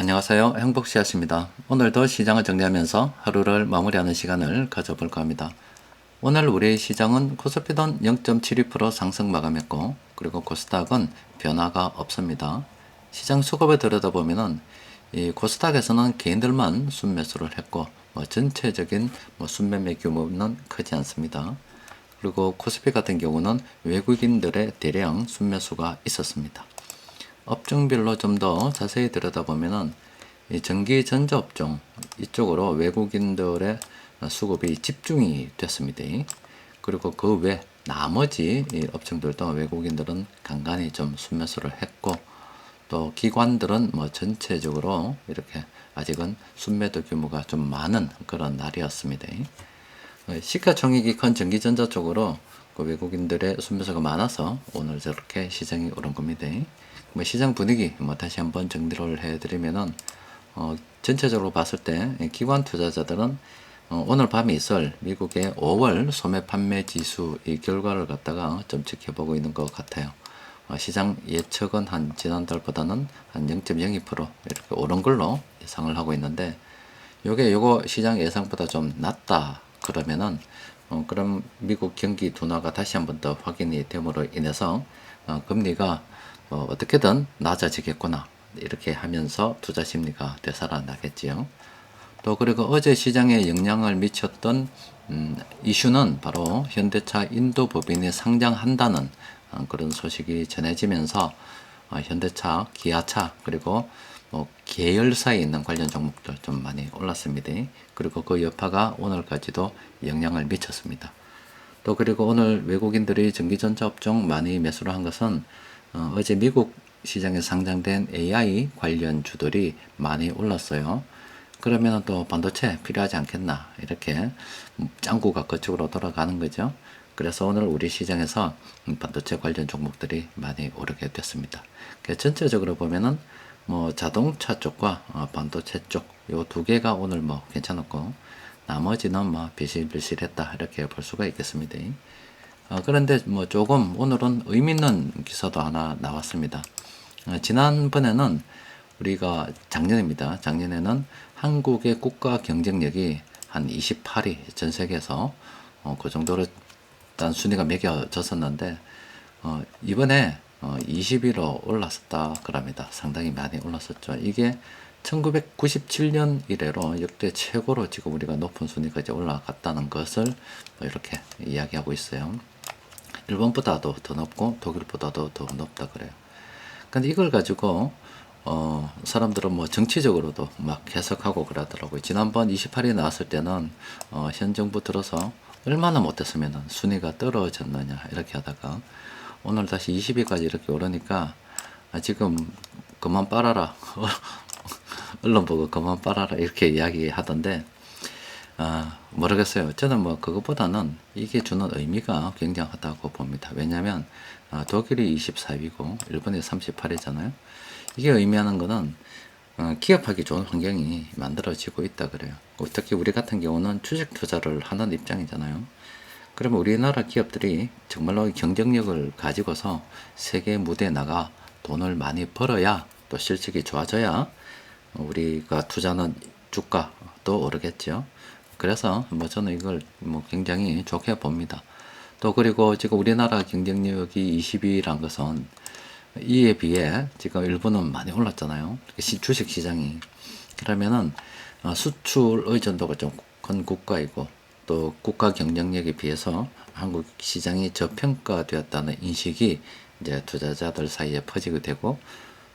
안녕하세요. 행복씨앗입니다. 오늘도 시장을 정리하면서 하루를 마무리하는 시간을 가져볼까 합니다. 오늘 우리 시장은 코스피는 0.72% 상승 마감했고 그리고 코스닥은 변화가 없습니다. 시장 수급을 들여다보면은 이 코스닥에서는 개인들만 순매수를 했고 뭐 전체적인 뭐 순매매 규모는 크지 않습니다. 그리고 코스피 같은 경우는 외국인들의 대량 순매수가 있었습니다. 업종별로 좀 더 자세히 들여다보면은 이 전기 전자 업종 이쪽으로 외국인들의 수급이 집중이 됐습니다. 그리고 그 외 나머지 이 업종들도 외국인들은 간간히 좀 순매수를 했고 또 기관들은 뭐 전체적으로 이렇게 아직은 순매도 규모가 좀 많은 그런 날이었습니다. 어, 시가총액이 큰 전기전자 쪽으로 그 외국인들의 순매수가 많아서 오늘 저렇게 시장이 오른 겁니다. 뭐 시장 분위기 뭐 다시 한번 정리를 해드리면은 어, 전체적으로 봤을 때 기관 투자자들은 어, 오늘 밤에 있을 미국의 5월 소매 판매 지수 이 결과를 갖다가 좀 지켜보고 있는 것 같아요. 어, 시장 예측은 한 지난달보다는 한 0.02% 이렇게 오른 걸로 예상을 하고 있는데 요게 요거 시장 예상보다 좀 낮다 그러면은 어, 그럼 미국 경기 둔화가 다시 한번 더 확인이 됨으로 인해서 어, 금리가 어, 어떻게든 낮아지겠구나 이렇게 하면서 투자 심리가 되살아나겠지요. 또 그리고 어제 시장에 영향을 미쳤던 음, 이슈는 바로 현대차 인도 법인이 상장한다는 어, 그런 소식이 전해지면서 어, 현대차, 기아차 그리고 뭐 계열사에 있는 관련 종목들 좀 많이 올랐습니다. 그리고 그 여파가 오늘까지도 영향을 미쳤습니다. 또 그리고 오늘 외국인들이 전기전자 업종 많이 매수를 한 것은 어, 어제 미국 시장에 상장된 AI 관련 주들이 많이 올랐어요. 그러면 또 반도체 필요하지 않겠나 이렇게 짱구가 그쪽으로 돌아가는 거죠. 그래서 오늘 우리 시장에서 반도체 관련 종목들이 많이 오르게 됐습니다. 전체적으로 보면은 뭐 자동차 쪽과 어, 반도체 쪽 요 두 개가 오늘 뭐 괜찮았고 나머지는 뭐 비실비실했다 이렇게 볼 수가 있겠습니다. 어, 그런데 뭐 조금 오늘은 의미 있는 기사도 하나 나왔습니다. 어, 지난번에는 우리가 작년입니다. 작년에는 한국의 국가 경쟁력이 한 28위 전 세계에서 어, 그 정도로 일단 순위가 매겨졌었는데 어, 이번에 어, 20위로 올랐었다 그럽니다. 상당히 많이 올랐었죠. 이게 1997년 이래로 역대 최고로 지금 우리가 높은 순위까지 올라갔다는 것을 뭐 이렇게 이야기하고 있어요. 일본보다도 더 높고 독일보다도 더 높다 그래요. 근데 이걸 가지고 어, 사람들은 뭐 정치적으로도 막 해석하고 그러더라고요. 지난번 28위 나왔을 때는 어, 현 정부 들어서 얼마나 못했으면 순위가 떨어졌느냐 이렇게 하다가 오늘 다시 20위까지 이렇게 오르니까 아, 지금 그만 빨아라 언론 보고 그만 빨아라 이렇게 이야기하던데 아, 모르겠어요. 저는 뭐 그것보다는 이게 주는 의미가 굉장하다고 봅니다. 왜냐하면 아, 독일이 24위고 일본이 38위잖아요. 이게 의미하는 거는 어, 기업하기 좋은 환경이 만들어지고 있다 그래요. 특히 우리 같은 경우는 주식 투자를 하는 입장이잖아요. 그러면 우리나라 기업들이 정말로 경쟁력을 가지고서 세계 무대에 나가 돈을 많이 벌어야 또 실적이 좋아져야 우리가 투자는 주가도 오르겠죠. 그래서 뭐 저는 이걸 뭐 굉장히 좋게 봅니다. 또 그리고 지금 우리나라 경쟁력이 20위란 것은 이에 비해 지금 일본은 많이 올랐잖아요. 주식 시장이. 그러면은 어, 수출 의존도가 좀 큰 국가이고 또 국가 경쟁력에 비해서 한국 시장이 저평가되었다는 인식이 이제 투자자들 사이에 퍼지게 되고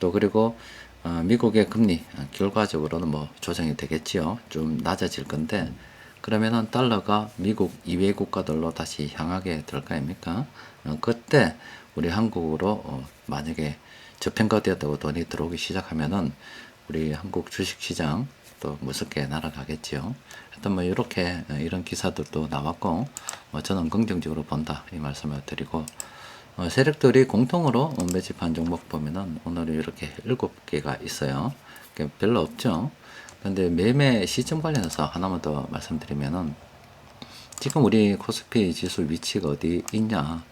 또 그리고 어, 미국의 금리 어, 결과적으로는 뭐 조정이 되겠지요. 좀 낮아질 건데 그러면은 달러가 미국 이외 국가들로 다시 향하게 될 거 아닙니까? 어, 그때 우리 한국으로 어, 만약에 저평가되었다고 돈이 들어오기 시작하면은 우리 한국 주식시장 또 무섭게 날아가겠지요. 하여튼 뭐 이렇게 어, 이런 기사들도 나왔고 어, 저는 긍정적으로 본다 이 말씀을 드리고 어, 세력들이 공통으로 매집한 종목 보면은 오늘 이렇게 일곱 개가 있어요. 별로 없죠. 그런데 매매 시점 관련해서 하나만 더 말씀드리면은 지금 우리 코스피 지수 위치가 어디 있냐?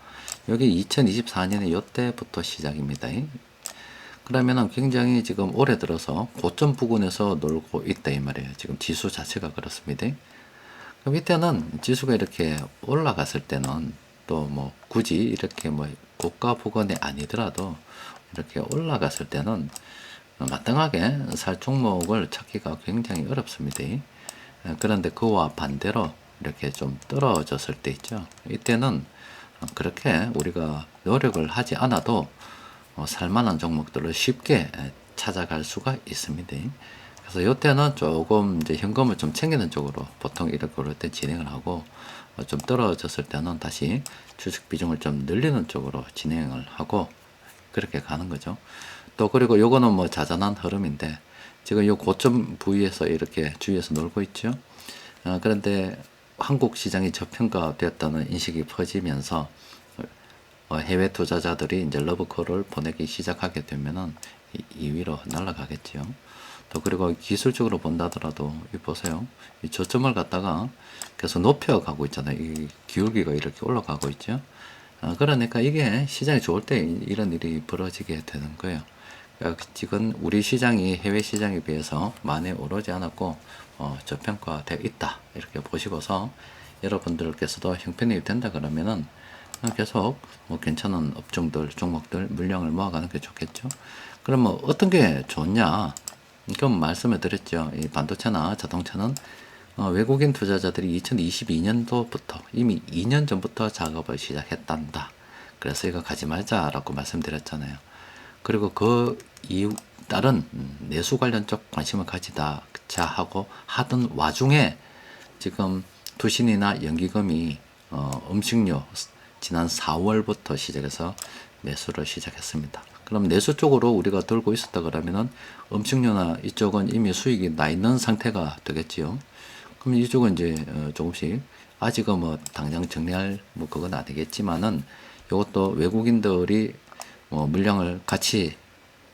여기 2024년에 이때부터 시작입니다. 그러면은 굉장히 지금 올해 들어서 고점 부근에서 놀고 있다 이 말이에요. 지금 지수 자체가 그렇습니다. 그럼 이때는 지수가 이렇게 올라갔을 때는 또 뭐 굳이 이렇게 뭐 고가 부근이 아니더라도 이렇게 올라갔을 때는 마땅하게 살 종목을 찾기가 굉장히 어렵습니다. 어, 그런데 그와 반대로 이렇게 좀 떨어졌을 때 있죠. 이때는 그렇게 우리가 노력을 하지 않아도 어, 살만한 종목들을 쉽게 찾아갈 수가 있습니다. 그래서 이때는 조금 이제 현금을 좀 챙기는 쪽으로 보통 이렇게 그럴 때 진행을 하고 어, 좀 떨어졌을 때는 다시 주식 비중을 좀 늘리는 쪽으로 진행을 하고 그렇게 가는 거죠. 또 그리고 요거는 뭐 자잘한 흐름인데 지금 요 고점 부위에서 이렇게 주위에서 놀고 있죠. 어, 그런데 한국 시장이 저평가되었다는 인식이 퍼지면서 어, 해외 투자자들이 이제 러브콜을 보내기 시작하게 되면은 2위로 날아가겠죠. 또 그리고 기술적으로 본다더라도 이 보세요. 이 저점을 갖다가 계속 높여 가고 있잖아요. 이 기울기가 이렇게 올라가고 있죠. 어, 그러니까 이게 시장이 좋을 때 이런 일이 벌어지게 되는 거예요. 그러니까 지금 우리 시장이 해외 시장에 비해서 많이 오르지 않았고 어, 저평가되어 있다 이렇게 보시고서 여러분들께서도 형편이 된다 그러면은 계속 뭐 괜찮은 업종들 종목들 물량을 모아가는 게 좋겠죠. 그럼 뭐 어떤 게 좋냐? 그럼 말씀을 드렸죠. 이 반도체나 자동차는 어, 외국인 투자자들이 2022년도부터 이미 2년 전부터 작업을 시작했단다. 그래서 이거 가지 말자라고 말씀드렸잖아요. 그리고 그 이후 다른 음, 내수 관련 쪽 관심을 가지다 자 하고 하던 와중에 지금 투신이나 연기금이 어, 음식료 지난 4월부터 시작해서 매수를 시작했습니다. 그럼 내수 쪽으로 우리가 들고 있었다 그러면은 음식료나 이쪽은 이미 수익이 나 있는 상태가 되겠지요. 그럼 이쪽은 이제 어, 조금씩 아직은 뭐 당장 정리할 뭐 그건 아니겠지만은 이것도 외국인들이 뭐 물량을 같이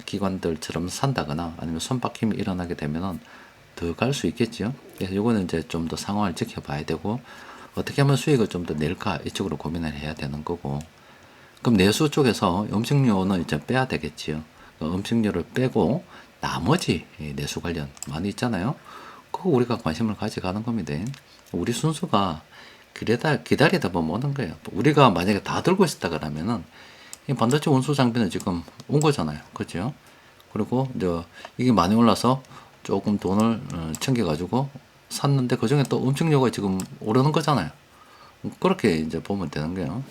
기관들처럼 산다거나 아니면 손바뀜이 일어나게 되면은 더 갈 수 있겠죠. 그래서 요거는 이제 좀 더 상황을 지켜봐야 되고 어떻게 하면 수익을 좀 더 낼까 이쪽으로 고민을 해야 되는 거고 그럼 내수 쪽에서 음식료는 이제 빼야 되겠지요. 그 음식료를 빼고 나머지 내수 관련 많이 있잖아요. 그거 우리가 관심을 가져가는 겁니다. 우리 순수가 그래다 기다리다 보면 오는 거예요. 우리가 만약에 다 들고 있었다 그러면은 이 반도체 운수 장비는 지금 온 거잖아요. 그죠? 그리고 이제 이게 많이 올라서 조금 돈을 어, 챙겨가지고 샀는데 그 중에 또 음식료가 지금 오르는 거잖아요. 그렇게 이제 보면 되는 거예요.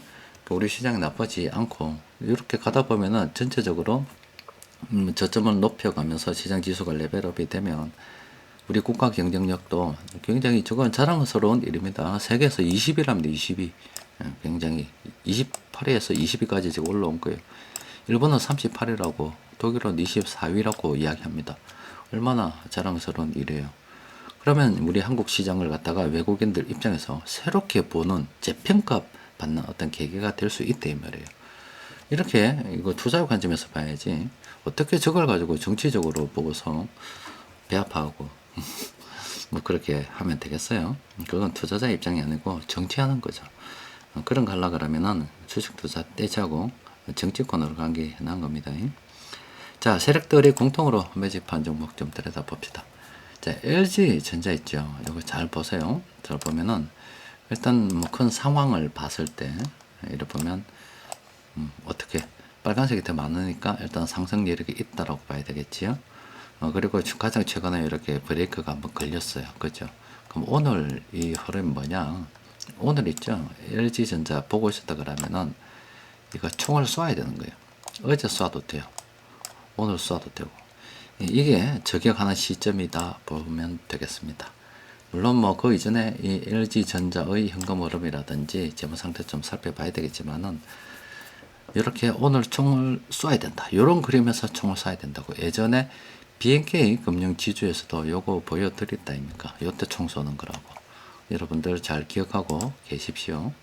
우리 시장이 나쁘지 않고 이렇게 가다 보면은 전체적으로 음, 저점을 높여가면서 시장 지수가 레벨업이 되면 우리 국가 경쟁력도 굉장히 저건 자랑스러운 일입니다. 세계에서 20위랍니다. 20위. 예, 굉장히 28위에서 20위까지 지금 올라온 거예요. 일본은 38위라고 독일은 24위라고 이야기합니다. 얼마나 자랑스러운 일이에요. 그러면 우리 한국 시장을 갖다가 외국인들 입장에서 새롭게 보는 재평가 받는 어떤 계기가 될 수 있다 이 말이에요. 이렇게 이거 투자 관점에서 봐야지 어떻게 저걸 가지고 정치적으로 보고서 배 아파하고 뭐 그렇게 하면 되겠어요. 그건 투자자 입장이 아니고 정치하는 거죠. 그런 거 하려 그러면은 주식 투자 떼자고 정치권으로 간게 나은 겁니다. 자, 세력들이 공통으로 매집한 종목 좀 들여다 봅시다. 자, LG 전자 있죠. 이거 잘 보세요. 잘 보면은 일단 뭐 큰 상황을 봤을 때 이렇게 보면 음, 어떻게 빨간색이 더 많으니까 일단 상승 여력이 있다라고 봐야 되겠지요. 어, 그리고 가장 최근에 이렇게 브레이크가 한번 걸렸어요. 그죠? 그럼 오늘 이 흐름이 뭐냐? 오늘 있죠. LG전자 보고 있었다 그러면은 이거 총을 쏴야 되는 거예요. 어제 쏴도 돼요. 오늘 쏴도 되고. 이게 저격하는 시점이다 보면 되겠습니다. 물론 뭐 그 이전에 이 LG전자의 현금 흐름이라든지 재무 상태 좀 살펴봐야 되겠지만은 이렇게 오늘 총을 쏴야 된다. 이런 그림에서 총을 쏴야 된다고. 예전에 BNK 금융 지주에서도 요거 보여드렸다 입니까? 요때 총 쏘는 거라고. 여러분들 잘 기억하고 계십시오.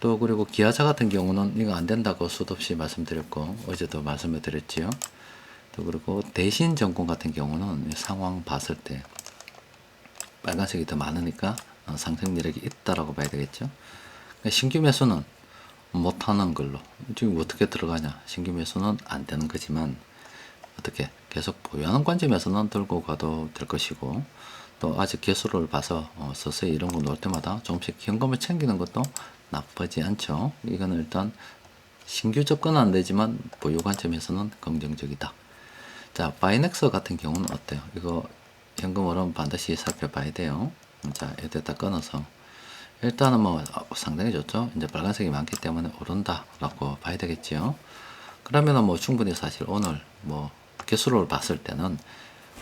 또 그리고 기아차 같은 경우는 이거 안 된다고 수도 없이 말씀드렸고 어제도 말씀을 드렸지요. 또 그리고 대신 정권 같은 경우는 상황 봤을 때 빨간색이 더 많으니까 어, 상승 내력이 있다라고 봐야 되겠죠. 그러니까 신규 매수는 못하는 걸로 지금 어떻게 들어가냐 신규 매수는 안 되는 거지만 어떻게 계속 보유하는 관점에서는 들고 가도 될 것이고 또 아직 개수를 봐서 어, 서서히 이런 거 놓을 때마다 조금씩 현금을 챙기는 것도 나쁘지 않죠. 이거는 일단 신규 접근은 안 되지만 보유 관점에서는 긍정적이다. 자, 바이넥스 같은 경우는 어때요? 이거 현금으로는 반드시 살펴봐야 돼요. 자, 이때다 끊어서 일단은 뭐 어, 상당히 좋죠. 이제 빨간색이 많기 때문에 오른다라고 봐야 되겠지요. 그러면은 뭐 충분히 사실 오늘 뭐 개수를 봤을 때는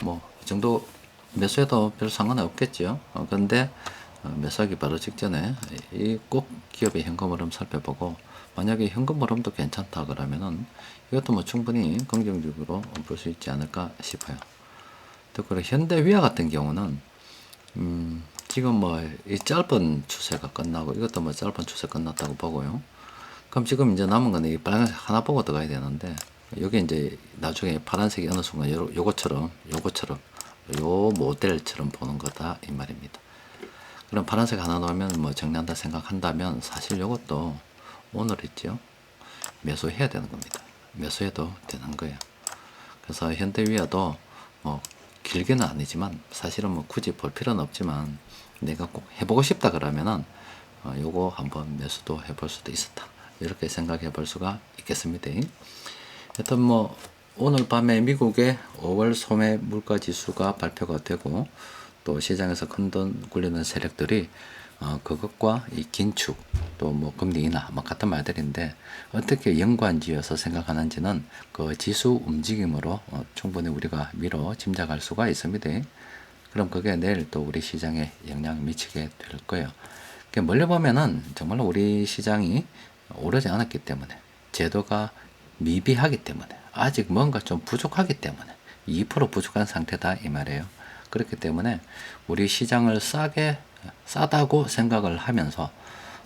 뭐 이 정도 매수해도 별 상관은 없겠죠. 어, 근데 어, 매수하기 바로 직전에 이 꼭 기업의 현금 흐름 살펴보고 만약에 현금 흐름도 괜찮다 그러면은 이것도 뭐 충분히 긍정적으로 볼 수 있지 않을까 싶어요. 또 그리고 현대위아 같은 경우는 음, 지금 뭐 이 짧은 추세가 끝나고 이것도 뭐 짧은 추세 끝났다고 보고요. 그럼 지금 이제 남은 거는 이 빨간색 하나 보고 들어가야 되는데 여기 이제 나중에 파란색이 어느 순간 요, 요거처럼 요거처럼 요 모델처럼 보는 거다 이 말입니다. 그럼 파란색 하나 넣으면 뭐 정리한다 생각한다면 사실 요것도 오늘 있죠. 매수해야 되는 겁니다. 매수해도 되는 거예요. 그래서 현대위아도 뭐 길게는 아니지만 사실은 뭐 굳이 볼 필요는 없지만 내가 꼭 해보고 싶다 그러면은 어, 요거 한번 매수도 해볼 수도 있었다. 이렇게 생각해 볼 수가 있겠습니다. 하여튼 뭐 오늘 밤에 미국의 5월 소매 물가 지수가 발표가 되고 또 시장에서 큰돈 굴리는 세력들이 어, 그것과 이 긴축 또 뭐 금리 인하 뭐 같은 말들인데 어떻게 연관지어서 생각하는지는 그 지수 움직임으로 어, 충분히 우리가 미뤄 짐작할 수가 있습니다. 그럼 그게 내일 또 우리 시장에 영향을 미치게 될 거예요. 그러니까 멀리 보면은 정말로 우리 시장이 오르지 않았기 때문에 제도가 미비하기 때문에 아직 뭔가 좀 부족하기 때문에 2% 부족한 상태다 이 말이에요. 그렇기 때문에 우리 시장을 싸게 싸다고 생각을 하면서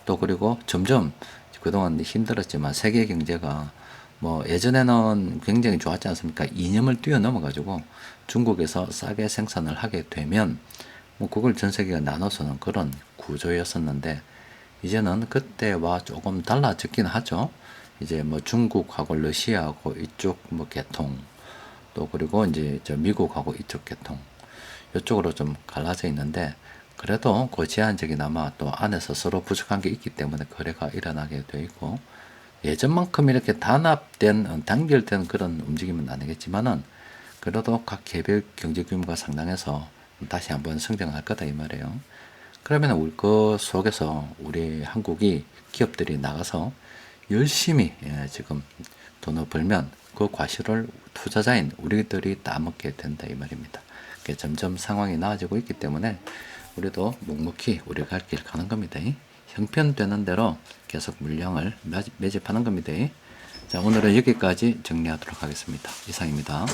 또 그리고 점점 그동안 힘들었지만 세계 경제가 뭐 예전에는 굉장히 좋았지 않습니까? 이념을 뛰어넘어 가지고 중국에서 싸게 생산을 하게 되면 뭐 그걸 전 세계가 나눠서는 그런 구조였었는데 이제는 그때와 조금 달라졌긴 하죠. 이제 뭐 중국하고 러시아하고 이쪽 뭐 계통 또 그리고 이제 저 미국하고 이쪽 계통 이쪽으로 좀 갈라져 있는데 그래도 그 제한적이나마 또 안에서 서로 부족한 게 있기 때문에 거래가 일어나게 돼 있고 예전만큼 이렇게 단합된 어, 단결된 그런 움직임은 아니겠지만은 그래도 각 개별 경제 규모가 상당해서 다시 한번 성장할 거다 이 말이에요. 그러면 우리 그 속에서 우리 한국이 기업들이 나가서 열심히 예, 지금 돈을 벌면 그 과실을 투자자인 우리들이 따먹게 된다 이 말입니다. 점점 상황이 나아지고 있기 때문에 우리도 묵묵히 우리 갈길 가는 겁니다. 형편되는 대로 계속 물량을 매집- 매집하는 겁니다. 자 오늘은 여기까지 정리하도록 하겠습니다. 이상입니다.